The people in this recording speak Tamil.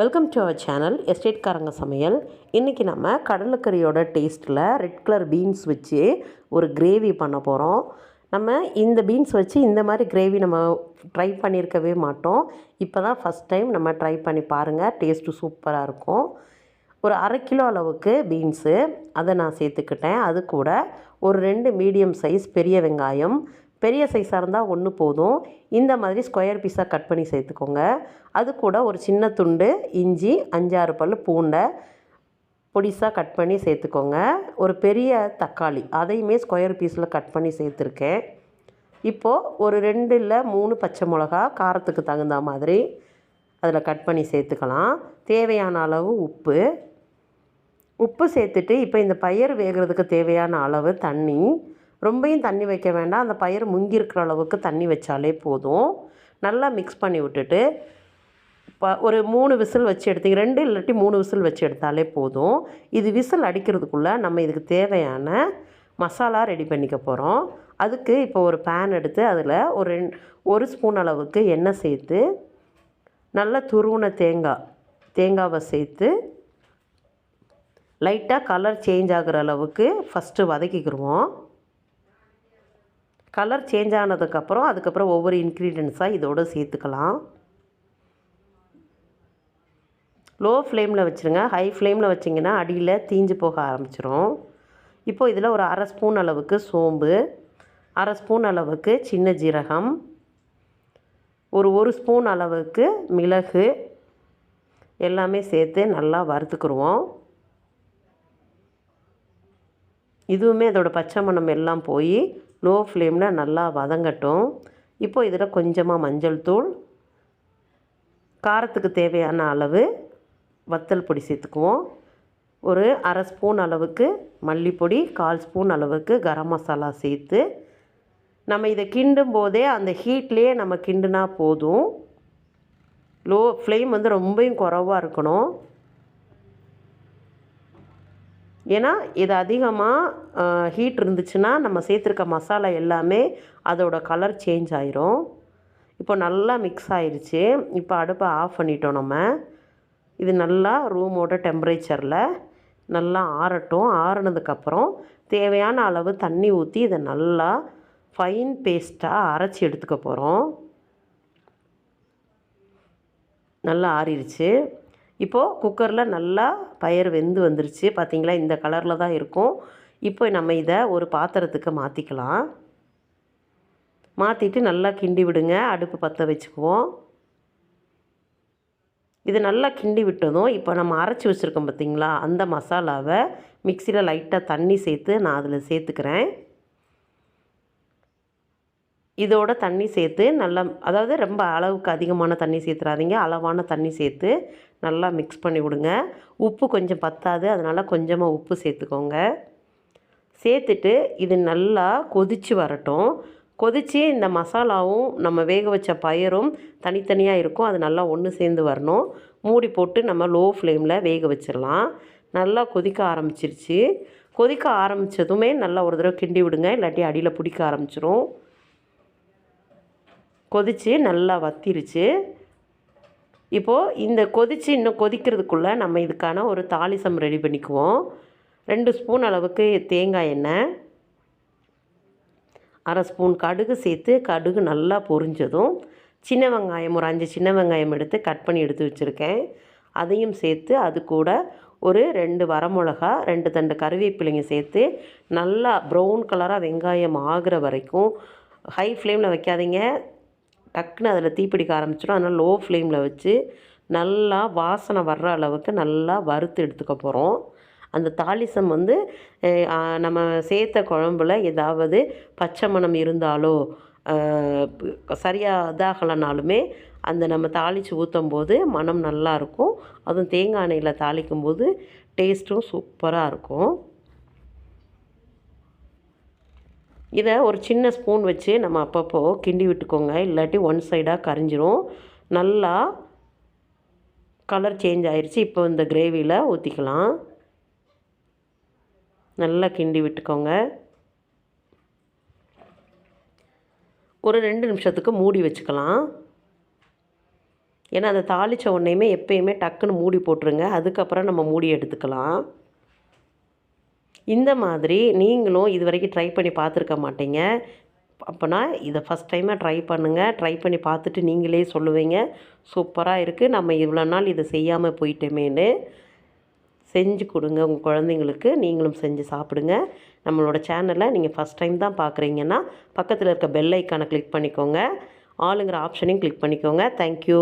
வெல்கம் டு அவர் சேனல் எஸ்டேட்காரங்க சமையல் இன்றைக்கி நம்ம கடலைக்கறியோட டேஸ்ட்டில் ரெட் கலர் பீன்ஸ் வச்சு ஒரு கிரேவி பண்ண போகிறோம் நம்ம இந்த பீன்ஸ் வச்சு இந்த மாதிரி கிரேவி நம்ம ட்ரை பண்ணியிருக்கவே மாட்டோம். இப்போ தான் ஃபஸ்ட் டைம் நம்ம ட்ரை பண்ணி பாருங்கள் டேஸ்ட்டு சூப்பராக இருக்கும். ஒரு அரை கிலோ அளவுக்கு பீன்ஸு அதை நான் சேர்த்துக்கிட்டேன். அது கூட ஒரு ரெண்டு மீடியம் சைஸ் பெரிய வெங்காயம் பெரிய சைஸாக இருந்தால் ஒன்று போதும். இந்த மாதிரி ஸ்கொயர் பீஸாக கட் பண்ணி சேர்த்துக்கோங்க. அது கூட ஒரு சின்ன துண்டு இஞ்சி அஞ்சாறு பல் பூண்டை பொடிசாக கட் பண்ணி சேர்த்துக்கோங்க. ஒரு பெரிய தக்காளி அதையுமே ஸ்கொயர் பீஸில் கட் பண்ணி சேர்த்துருக்கேன். இப்போது ஒரு ரெண்டு இல்லை மூணு பச்சை மிளகா காரத்துக்கு தகுந்த மாதிரி அதில் கட் பண்ணி சேர்த்துக்கலாம். தேவையான அளவு உப்பு. உப்பு சேர்த்துட்டு இப்போ இந்த பயிர் வேகிறதுக்கு தேவையான அளவு தண்ணி. ரொம்பையும் தண்ணி வைக்க வேண்டாம். அந்த பயிர் முங்கி இருக்கிற அளவுக்கு தண்ணி வச்சாலே போதும். நல்லா மிக்ஸ் பண்ணி விட்டுட்டு ப ஒரு மூணு விசில் வச்சு எடுத்தீங்க ரெண்டு இல்லாட்டி மூணு விசில் வச்சு எடுத்தாலே போதும். இது விசில் அடிக்கிறதுக்குள்ளே நம்ம இதுக்கு தேவையான மசாலா ரெடி பண்ணிக்க போகிறோம் அதுக்கு இப்போ ஒரு பேன் எடுத்து அதில் ஒரு ரெண் ஒரு ஸ்பூன் அளவுக்கு எண்ணெய் சேர்த்து நல்லா துருவின தேங்காய் தேங்காவை சேர்த்து லைட்டாக கலர் சேஞ்ச் ஆகிற அளவுக்கு ஃபஸ்ட்டு வதக்கிக்கிடுவோம் கலர் சேஞ்ச் ஆனதுக்கப்புறம் அதுக்கப்புறம் ஒவ்வொரு இன்க்ரீடியன்ஸாக இதோடு சேர்த்துக்கலாம். லோ ஃப்ளேமில் வச்சுருங்க. ஹை ஃப்ளேமில் வச்சிங்கன்னா அடியில் தீஞ்சு போக ஆரம்பிச்சிரும். இப்போது இதில் ஒரு அரை ஸ்பூன் அளவுக்கு சோம்பு அரை ஸ்பூன் அளவுக்கு சின்ன ஜீரகம் ஒரு ஒரு ஸ்பூன் அளவுக்கு மிளகு எல்லாமே சேர்த்து நல்லா வறுத்துக்குருவோம். இதுவுமே அதோடய பச்சை மணம் எல்லாம் போய் லோ ஃப்ளேமில் நல்லா வதங்கட்டும். இப்போ இதில் கொஞ்சமாக மஞ்சள் தூள் காரத்துக்கு தேவையான அளவு வத்தல் பொடி சேர்த்துக்குவோம். ஒரு அரை ஸ்பூன் அளவுக்கு மல்லிப்பொடி கால் ஸ்பூன் அளவுக்கு கரம் மசாலா சேர்த்து நம்ம இதை கிண்டும் போதே அந்த ஹீட்லேயே நம்ம கிண்டுனா போதும். லோ ஃப்ளேம் வந்து ரொம்பவும் குறவாக இருக்கணும். ஏன்னா இது அதிகமாக ஹீட் இருந்துச்சுன்னா நம்ம சேர்த்துருக்க மசாலா எல்லாமே அதோட கலர் சேஞ்ச் ஆயிரும். இப்போ நல்லா மிக்ஸ் ஆயிடுச்சு இப்போ அடுப்பை ஆஃப் பண்ணிட்டோம் நம்ம. இது நல்லா ரூமோட டெம்பரேச்சரில் நல்லா ஆறட்டும். ஆறுனதுக்கப்புறம் தேவையான அளவு தண்ணி ஊற்றி இதை நல்லா ஃபைன் பேஸ்ட்டாக அரைச்சி எடுத்துக்க போகிறோம் நல்லா ஆறிடுச்சு இப்போது குக்கரில் நல்லா பயிர் வெந்து வந்துருச்சு. பார்த்திங்களா இந்த கலரில் தான் இருக்கும். இப்போ நம்ம இதை ஒரு பாத்திரத்துக்கு மாற்றிக்கலாம் மாற்றிட்டு நல்லா கிண்டி விடுங்க. அடுப்பு பற்ற வச்சுக்குவோம். இது நல்லா கிண்டி விட்டதும் இப்போ நம்ம அரைச்சி வச்சுருக்கோம் பார்த்திங்களா அந்த மசாலாவை மிக்சியில் லைட்டாக தண்ணி சேர்த்து நான் அதில் சேர்த்துக்கிறேன். இதோட தண்ணி சேர்த்து நல்லா அதாவது ரொம்ப அளவுக்கு அதிகமான தண்ணி சேர்த்துறாதீங்க. அளவான தண்ணி சேர்த்து நல்லா மிக்ஸ் பண்ணி விடுங்க. உப்பு கொஞ்சம் பத்தாது அதனால் கொஞ்சமாக உப்பு சேர்த்துக்கோங்க. சேர்த்துட்டு இது நல்லா கொதித்து வரட்டும். கொதித்து இந்த மசாலாவும் நம்ம வேக வச்ச பயிரும் தனித்தனியாக இருக்கும். அது நல்லா ஒன்று சேர்ந்து வரணும். மூடி போட்டு நம்ம லோ ஃப்ளேமில் வேக வச்சிடலாம். நல்லா கொதிக்க ஆரம்பிச்சிருச்சு. கொதிக்க ஆரம்பித்ததுமே நல்லா ஒரு தடவை கிண்டி விடுங்க. இல்லாட்டி அடியில் பிடிக்க ஆரம்பிச்சிரும். கொதித்து நல்லா வத்திருச்சு. இப்போது இந்த கொதித்து இன்னும் கொதிக்கிறதுக்குள்ளே நம்ம இதுக்கான ஒரு தாளிசம் ரெடி பண்ணிக்குவோம். ரெண்டு ஸ்பூன் அளவுக்கு தேங்காய் எண்ணெய். அரை ஸ்பூன் கடுகு சேர்த்து கடுகு நல்லா பொரிஞ்சதும் சின்ன வெங்காயம் ஒரு அஞ்சு சின்ன வெங்காயம் எடுத்து கட் பண்ணி எடுத்து வச்சுருக்கேன். அதையும் சேர்த்து அது கூட ஒரு ரெண்டு வரமிளகா ரெண்டு தண்டு கருவேப்பிலைங்க சேர்த்து நல்லா ப்ரௌன் கலராக வெங்காயம் ஆகிற வரைக்கும் ஹை ஃப்ளேமில் வைக்காதீங்க. டக்குன்னு அதில் தீப்பிடிக்க ஆரம்பிச்சிடும். அதனால் லோ ஃப்ளேமில் வச்சு நல்லா வாசனை வர்ற அளவுக்கு நல்லா வறுத்து எடுத்துக்க போகிறோம் அந்த தாளிசம் வந்து நம்ம சேர்த்த குழம்புல ஏதாவது பச்சை மணம் இருந்தாலோ சரியாக இதாகலைனாலுமே அந்த நம்ம தாளித்து ஊற்றும் போது மனம் நல்லாயிருக்கும் அதுவும் தேங்காய் எண்ணெயில் தாளிக்கும் போது டேஸ்ட்டும் சூப்பராக இருக்கும். இதை ஒரு சின்ன ஸ்பூன் வச்சு நம்ம அப்பப்போ கிண்டி விட்டுக்கோங்க. இல்லாட்டி ஒன் சைடாக கரைஞ்சிரும். நல்லா கலர் சேஞ்ச் ஆயிடுச்சு இப்போ இந்த கிரேவியில் ஊற்றிக்கலாம் நல்லா கிண்டி விட்டுக்கோங்க. ஒரு ரெண்டு நிமிஷத்துக்கு மூடி வச்சுக்கலாம். ஏன்னா அதை தாளித்த உடனேயுமே எப்பயுமே டக்குன்னு மூடி போட்டுருங்க. அதுக்கப்புறம் நம்ம மூடி எடுத்துக்கலாம். இந்த மாதிரி நீங்களும் இது வரைக்கும் ட்ரை பண்ணி பார்த்துருக்க மாட்டீங்க. அப்போனா இதை ஃபஸ்ட் டைமாக ட்ரை பண்ணுங்கள் ட்ரை பண்ணி பார்த்துட்டு நீங்களே சொல்லுவீங்க. சூப்பராக இருக்குது நம்ம இவ்வளோ நாள் இதை செய்யாமல் போயிட்டோமேன்னு செஞ்சு கொடுங்க. உங்கள் குழந்தைங்களுக்கு நீங்களும் செஞ்சு சாப்பிடுங்க. நம்மளோட சேனலை நீங்கள் ஃபஸ்ட் டைம் தான் பார்க்குறீங்கன்னா பக்கத்தில் இருக்க பெல் ஐக்கானை கிளிக் பண்ணிக்கோங்க. ஆளுங்கிற ஆப்ஷனையும் கிளிக் பண்ணிக்கோங்க. தேங்க்யூ